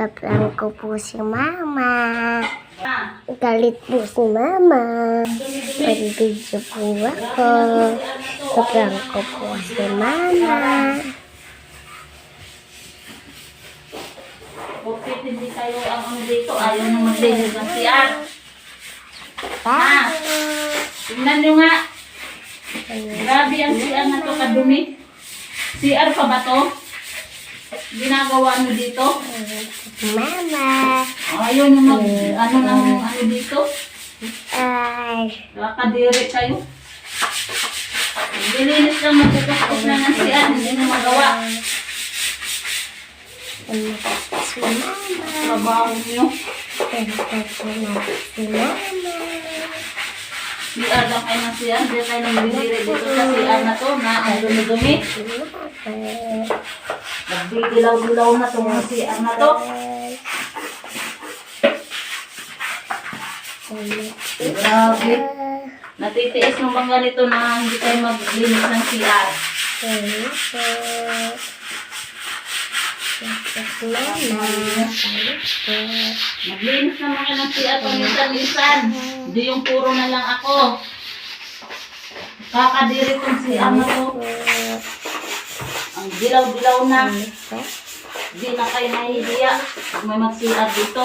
Po si Mama. Ah, Galit po si Mama. Ako. Paprank ko po si Mama. bakit hindi kayo ang ano dito? Ayaw na maglinis ng CR. Pa. Tingnan nyo nga. Grabe ang CR na to kadumi. CR pa ba to? Ginagawa nyo dito? Mama. Ayaw nyo mag, ano nang ano dito? Ay. Nakakadiri kayo. Dilinis lang magpupukpuk na ng CR, hindi nyo magawa. Si Mama? Trabaho. Ano si Mama? CR lang kayo ng CR, hindi kayo nang bibiri dito sa CR na to na ang dumi-dumi. Nagdidilaw-dilaw na itong mga CR na to. Grabe. Natitiis ng bang ganito na hindi kayo maglinis ng CR. Maglinis naman ka ng CR paminsan-minsan. Hindi yung puro na lang ako. Kakadiri tong CR na to. Ang dilaw-dilaw na. Hindi na kayo nahihiya. Pag may mag-CR dito.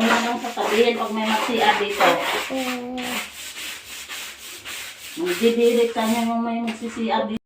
Wala nang sasabihin pag may mag-CR dito. Magdidirik ka niya yung may mag-CR dito.